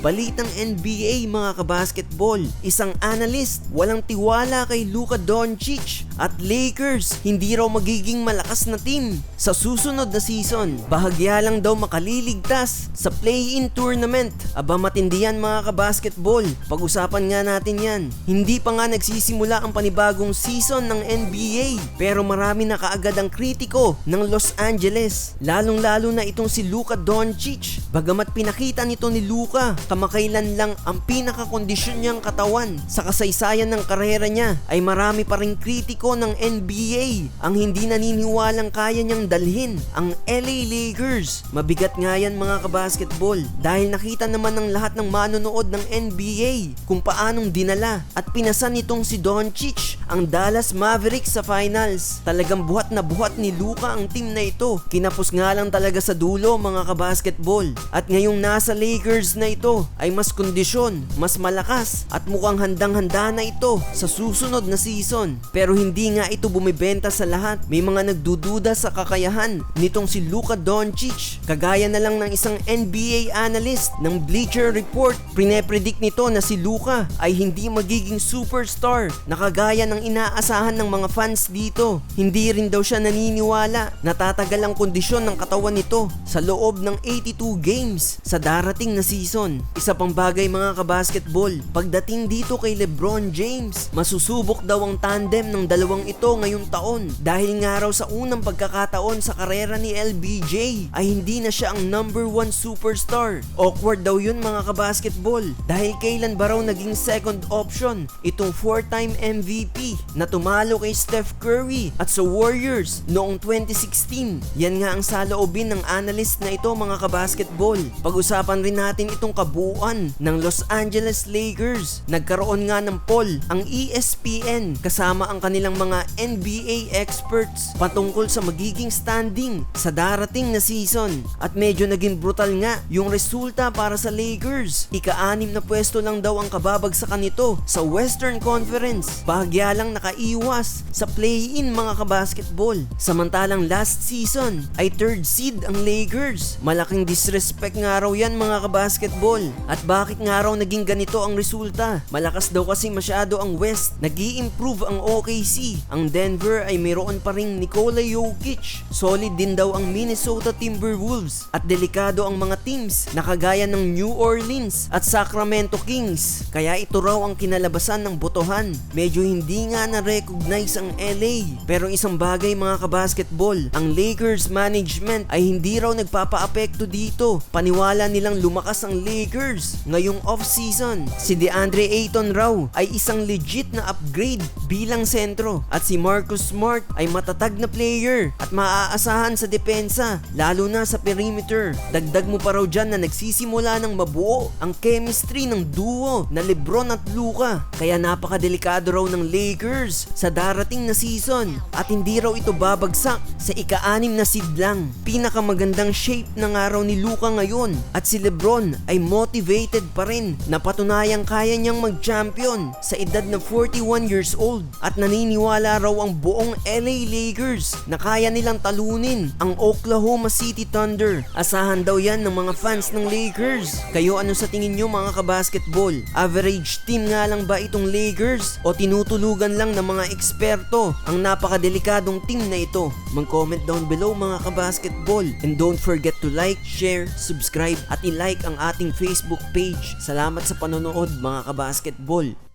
Balitang NBA mga kabasketball, isang analyst walang tiwala kay Luka Doncic at Lakers hindi raw magiging malakas na team sa susunod na season. Bahagya lang daw makaliligtas sa play-in tournament. Aba matindi yan mga kabasketball. Pag-usapan nga natin yan. Hindi pa nga nagsisimula ang panibagong season ng NBA pero marami na kaagad ang kritiko ng Los Angeles. Lalong-lalo na itong si Luka Doncic. Bagamat pinakita nito ni Luka kamakailan lang ang pinakakondisyon niyang katawan sa kasaysayan ng karera niya ay marami pa ring kritiko ng NBA ang hindi naniniwalang kaya niyang dalhin ang LA Lakers. Mabigat nga yan mga kabasketball dahil nakita naman ng lahat ng manonood ng NBA kung paanong dinala at pinasan nitong si Doncic ang Dallas Mavericks sa finals. Talagang buhat na buhat ni Luka ang team na ito. Kinapos nga lang talaga sa dulo mga kabasketball. At ngayong nasa Lakers na ito ay mas kondisyon, mas malakas at mukhang handang-handa na ito sa susunod na season. Pero hindi nga ito bumibenta sa lahat. May mga nagdududa sa kakayahan nitong si Luka Doncic. Kagaya na lang ng isang NBA analyst ng Bleacher Report. Pine-predict nito na si Luka ay hindi magiging superstar na kagaya ng inaasahan ng mga fans dito. Hindi rin daw siya naniniwala na tatagal ang kondisyon ng katawan nito sa loob ng 82 games sa darating na season. Isa pang bagay mga kabasketball, pagdating dito kay Lebron James, masusubok daw ang tandem ng dalawang ito ngayong taon dahil nga raw sa unang pagkakataon sa karera ni LBJ ay hindi na siya ang number one superstar. Awkward daw yun mga kabasketball dahil kailan ba raw naging second option itong four-time MVP na tumalo kay Steph Curry at sa Warriors noong 2016. Yan nga ang saloobin ng analyst na ito mga kabasketball. Pag-usapan rin natin itong kabuuan ng Los Angeles Lakers. Nagkaroon nga ng poll ang ESPN kasama ang kanilang mga NBA experts patungkol sa magiging standing sa darating na season. At medyo naging brutal nga yung resulta para sa Lakers. Ika-anim na pwesto lang daw ang kababagsakan nito sa Western Conference. Bahagya lang nakaiwas sa play-in mga kabasketball. Samantalang last season ay third seed ang Lakers. Malaking disrespect nga raw yan mga kabasketball. At bakit nga raw naging ganito ang resulta? Malakas daw kasi masyado ang West. nag improve ang OKC. Ang Denver ay mayroon pa ring Nikola Jokic. Solid din daw ang Minnesota Timberwolves. At delikado ang mga teams na kagaya ng New Orleans at Sacramento Kings. Kaya ito raw ang kinalabasan ng botohan. Medyo hindi nga na-recognize ang LA. Pero isang bagay mga kabasketball, ang Lakers management ay hindi raw nagpapa-apekto dito. Paniwala nilang lumakas ang Lakers ngayong off-season. Si DeAndre Ayton raw ay isang legit na upgrade bilang sentro at si Marcus Smart ay matatag na player at maaasahan sa depensa lalo na sa perimeter. Dagdag mo pa raw dyan na nagsisimula ng mabuo ang chemistry ng duo na Lebron at Luka kaya napakadelikado raw ng Lakers sa darating na season at hindi raw ito babagsak sa ika-anim na seed lang. Pinakamagandang shape na nga raw ni Luka ngayon at si Lebron ay motivated pa rin na patunayang kaya niyang mag-champion sa edad na 41 years old at naniniwala raw ang buong LA Lakers na kaya nilang talunin ang Oklahoma City Thunder. Asahan daw yan ng mga fans ng Lakers. Kayo ano sa tingin nyo mga kabasketball? Average team nga lang ba itong Lakers o tinutulugan lang ng mga eksperto ang napakadelikadong team na ito? Mag-comment down below mga kabasketball and don't forget to like, share, subscribe at i-like ang ating Facebook page. Salamat sa panonood mga kabasketball.